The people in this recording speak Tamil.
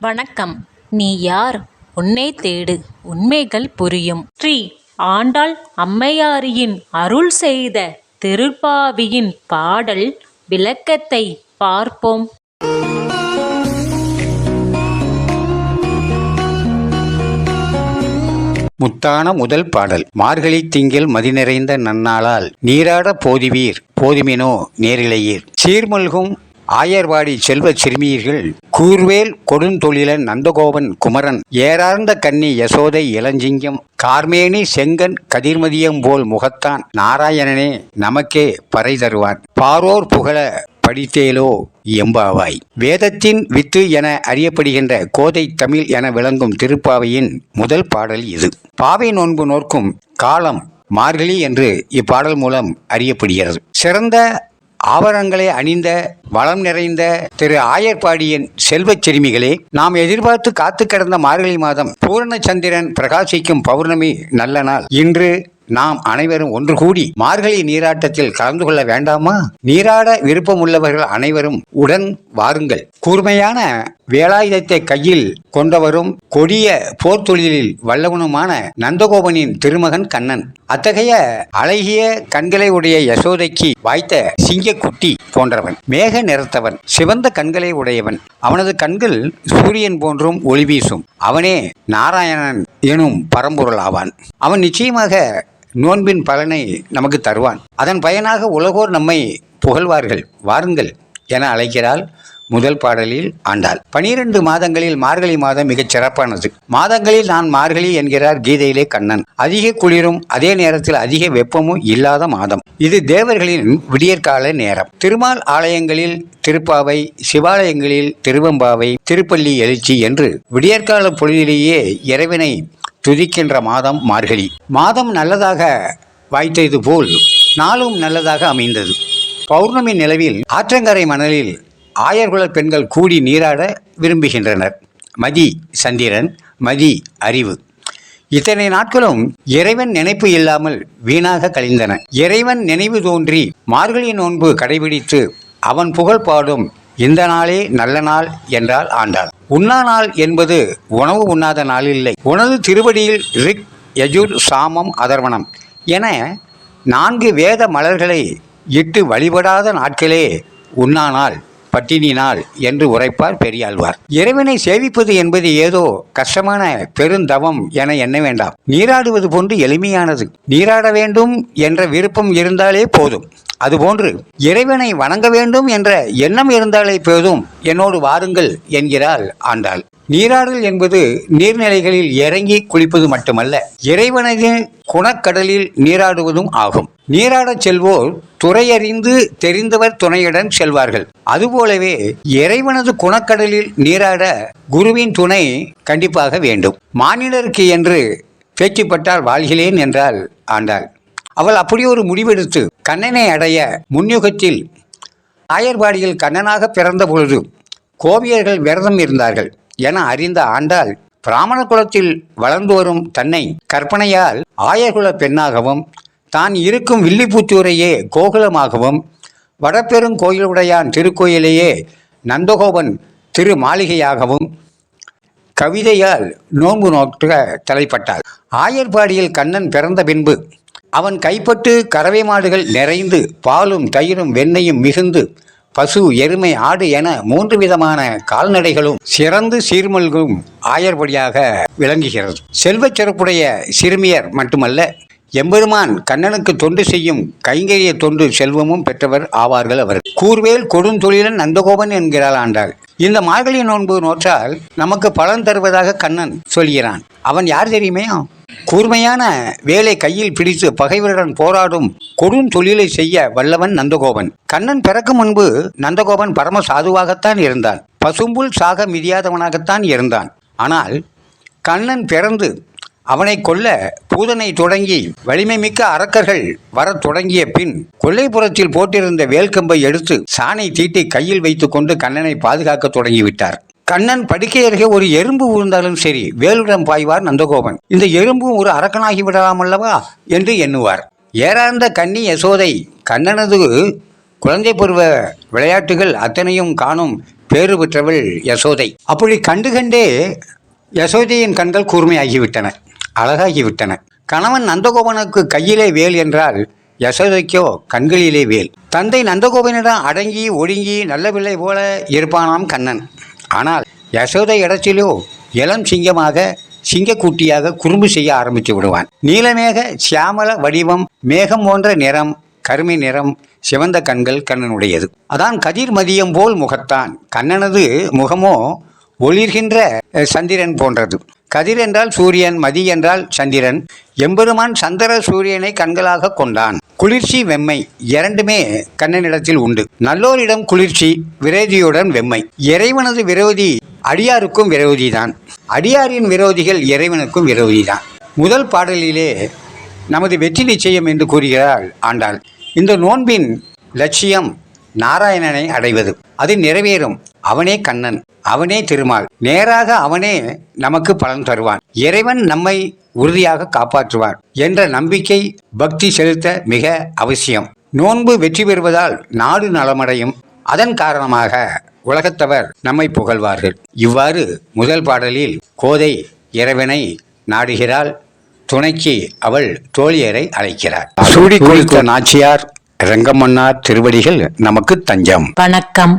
வணக்கம். நீ யார்? உன்னை தேடு. உண்மைகள் புரியும். ஸ்ரீ ஆண்டாள் அம்மையாரியின் அருள் செய்த திருப்பாவியின் பாடல் விளக்கத்தை பார்ப்போம். முத்தான முதல் பாடல். மார்கழி திங்கள் மதி நிறைந்த நன்னாளால் நீராட போதிவீர். போதுமினோ நேரிழையீர் சீர்மல்கும் ஆயர்வாடி செல்வச் சிறுமியர்கள் கூர்வேல் கொடுந்தொழிலன் நந்தகோபன் குமரன் ஏறார்ந்த கன்னி யசோதை இளஞ்சிங்கம் கார்மேனி செங்கன் கதிர்மதியம் போல் முகத்தான் நாராயணனே நமக்கே பறை தருவான். பாரோர் புகழ படித்தேலோ எம்பாவாய். வேதத்தின் வித்து என அறியப்படுகின்ற கோதை தமிழ் என விளங்கும் திருப்பாவையின் முதல் பாடல் இது. பாவை நோன்பு நோர்க்கும் காலம் மார்கழி என்று இப்பாடல் மூலம் அறியப்படுகிறது. சிறந்த ஆபரணங்களை அணிந்த வளம் நிறைந்த திரு ஆயர்பாடியின் செல்வச் செருமிகளே நாம் எதிர்பார்த்து காத்து கிடந்த மார்கழி மாதம் பூரணச்சந்திரன் பிரகாசிக்கும் பௌர்ணமி நல்ல நாள். இன்று நாம் அனைவரும் ஒன்று கூடி மார்கழி நீராட்டத்தில் கலந்து கொள்ள வேண்டாமா? நீராட விருப்பமுள்ளவர்கள் அனைவரும் உடன் வாருங்கள். கூர்மையான வேலாயுதத்தை கையில் கொண்டவரும் கொடிய போர் தொழிலில் வல்லவனுமான நந்தகோபனின் திருமகன் கண்ணன். அத்தகைய அழகிய கண்களை உடைய யசோதைக்கு வாய்த்த சிங்கக்குட்டி போன்றவன் மேக நிறத்தவன் சிவந்த கண்களை உடையவன். அவனது கண்கள் சூரியன் போன்றும் ஒளி வீசும். அவனே நாராயணன் எனும் பரம்பொருள் ஆவான். அவன் நிச்சயமாக நோன்பின் பலனை நமக்கு தருவான். அதன் பயனாக உலகோர் நம்மை புகழ்வார்கள் வாருங்கள். என அழைக்கிறாள் முதல் பாடலில் ஆண்டாள். பனிரெண்டு மாதங்களில் மார்கழி மாதம் மிகச் சிறப்பானது. மாதங்களில் நான் மார்கழி என்கிறார் கீதையிலே கண்ணன். அதிக குளிரும் அதே நேரத்தில் அதிக வெப்பமும் இல்லாத மாதம். இது தேவர்களின் விடியற்கால நேரம். திருமால் ஆலயங்களில் திருப்பாவை சிவாலயங்களில் திருவம்பாவை திருப்பள்ளி எழுச்சி என்று விடியற்கால பொழுதிலேயே இறைவனை துதிக்கின்ற மாதம் மார்கழி. மாதம் நல்லதாக வாய்த்தது போல் நாளும் நல்லதாக அமைந்தது. பௌர்ணமி நிலவில் ஆற்றங்கரை மணலில் ஆயர்குல பெண்கள் கூடி நீராட விரும்புகின்றனர். மதி சந்திரன் மதி அறிவு. இத்தனை நாட்களும் இறைவன் நினைப்பு இல்லாமல் வீணாக கழிந்தன. இறைவன் நினைவு தோன்றி மார்கழி நோன்பு கடைபிடித்து அவன் புகழ் பாடும் இந்த நாளே நல்ல நாள் என்றால் ஆண்டாள். உண்ணா நாள் என்பது உணவு உண்ணாத நாள் இல்லை. உனது திருவடியில் ரிக் யஜுர் சாமம் அதர்வனம் என நான்கு வேத மலர்களை இட்டு வழிபடாத நாட்களே உண்ணானால் பட்டினினால் என்று உரைப்பார் பெரியாழ்வார். இறைவனை சேவிப்பது என்பது ஏதோ கஷ்டமான பெருந்தவம் என எண்ண வேண்டாம். நீராடுவது போன்று எளிமையானது. நீராட வேண்டும் என்ற விருப்பம் இருந்தாலே போதும். அதுபோன்று இறைவனை வணங்க வேண்டும் என்ற எண்ணம் இருந்தாலே போதும். என்னோடு வாருங்கள் என்கிறாள் ஆண்டாள். நீராடல் என்பது நீர்நிலைகளில் இறங்கி குளிப்பது மட்டுமல்ல இறைவனது குணக்கடலில் நீராடுவதும் ஆகும். நீராடச் செல்வோர் துறையறிந்து தெரிந்தவர் துணையுடன் செல்வார்கள். அதுபோலவே இறைவனது குணக்கடலில் நீராட குருவின் துணை கண்டிப்பாக வேண்டும். மானிடருக்கு என்று பேச்சுப்பட்டால் வாழ்கிறேன் என்றால் ஆண்டாள். அவள் அப்படி ஒரு முடிவெடுத்து கண்ணனை அடைய முன்யுகத்தில் ஆயர்பாடியில் கண்ணனாக பிறந்த பொழுது கோவியர்கள் விரதம் இருந்தார்கள். என அறிந்த ஆண்டாள் பிராமண குலத்தில் வளர்ந்து வரும் தன்னை கற்பனையால் ஆயர்குல பெண்ணாகவும் தான் இருக்கும் வில்லிபுத்தூரையே கோகுலமாகவும் வடபெருங்கோயிலுடையான் திருக்கோயிலையே நந்தகோபன் திரு மாளிகையாகவும் கவிதையால் நோன்பு நோக்க தலைப்பட்டாள். ஆயர்பாடியில் கண்ணன் பிறந்த பின்பு அவன் கைப்பட்டு கறவை மாடுகள் நிறைந்து பாலும் தயிரும் வெண்ணையும் மிகுந்து பசு எருமை ஆடு என மூன்று விதமான கால்நடைகளும் சிறந்து சீர்மல்கும் ஆயர்படியாக விளங்குகிறது. செல்வச் சிறப்புடைய சிறுமியர் மட்டுமல்ல எம்பெருமான் கண்ணனுக்கு தொண்டு செய்யும் கைங்கரிய தொண்டு செல்வமும் பெற்றவர் ஆவார்கள் அவர். கூர்வேல் கொடுந்தொழிலன் நந்தகோபன் என்கிறாள் ஆண்டாள். இந்த மார்கழி நோன்பு நோற்றால் நமக்கு பலன் தருவதாக கண்ணன் சொல்கிறான். அவன் யார் தெரியுமே? கூர்மையான வேலை கையில் பிடித்து பகைவருடன் போராடும் கொடும் தொழிலை செய்ய வல்லவன் நந்தகோபன். கண்ணன் பிறக்கும் முன்பு நந்தகோபன் பரம சாதுவாகத்தான் இருந்தான். பசும்புல் சாக மிதியாதவனாகத்தான் இருந்தான். ஆனால் கண்ணன் பிறந்து அவனை கொல்ல பூதனை தொடங்கி வலிமை மிக்க அரக்கர்கள் வரத் தொடங்கிய பின் கொல்லைப்புறத்தில் போட்டிருந்த வேல்கம்பை எடுத்து சாணை தீட்டி கையில் வைத்துக்கொண்டு கண்ணனை பாதுகாக்க தொடங்கிவிட்டார். கண்ணன் படுக்கை அருகே ஒரு எறும்பு விழுந்தாலும் சரி வேலுடன் பாய்வார் நந்தகோபன். இந்த எறும்பும் ஒரு அரக்கனாகி விடலாம் அல்லவா என்று எண்ணுவார். ஏறார்ந்த கன்னி யசோதை கண்ணனது குழந்தை பருவ விளையாட்டுகள் அத்தனையும் காணும் பேறு பெற்றவள் யசோதை. அப்படி கண்டு கண்டே யசோதையின் கண்கள் கூர்மையாகிவிட்டன அழகாகிவிட்டன. கணவன் நந்தகோபனுக்கு கையிலே வேல் என்றால் யசோதைக்கோ கண்களிலே வேல். தந்தை நந்தகோபனிடம் அடங்கி ஒடுங்கி நல்ல பிள்ளை போல இருப்பானாம் கண்ணன். ஆனால் யசோதை இடத்திலோ இளம் சிங்கமாக சிங்கக்குட்டியாக குறும்பு செய்ய ஆரம்பித்து விடுவான். நீலமேக சியாமல வடிவம் மேகம் போன்ற நிறம் கருமை நிறம் சிவந்த கண்கள் கண்ணனுடையது. அதான் கதிர் மதியம் போல் முகத்தான். கண்ணனது முகமோ ஒளிர்கின்ற சந்திரன் போன்றது. கதிர் என்றால் சூரியன் மதி என்றால் சந்திரன். எம்பெருமான் சந்திர சூரியனை கண்களாக கொண்டான். குளிர்ச்சி வெம்மை இரண்டுமே கண்ணனிடத்தில் உண்டு. நல்லோரிடம் குளிர்ச்சி விரோதியுடன் வெம்மை. இறைவனது விரோதி அடியாருக்கும் விரோதிதான். அடியாரின் விரோதிகள் இறைவனுக்கும் விரோதிதான். முதல் பாடலிலே நமது வெற்றி நிச்சயம் என்று கூறுகிறாள் ஆண்டாள். இந்த நோன்பின் லட்சியம் நாராயணனை அடைவது. அது நிறைவேறும். அவனே கண்ணன் அவனே திருமால். நேராக அவனே நமக்கு பலன் தருவான். இறைவன் நம்மை உறுதியாக காப்பாற்றுவான் என்ற நம்பிக்கை பக்தி செலுத்த மிக அவசியம். நோன்பு வெற்றி பெறுவதால் நாடு நலமடையும். அதன் காரணமாக உலகத்தவர் நம்மை புகழ்வார்கள். இவ்வாறு முதல் பாடலில் கோதை இறைவனை நாடுகிறாள். துணைக்கு அவள் தோழியரை அழைக்கிறார். சூடி கொடுத்த நாச்சியார் ரங்கமன்னார் திருவடிகள் நமக்கு தஞ்சம். வணக்கம்.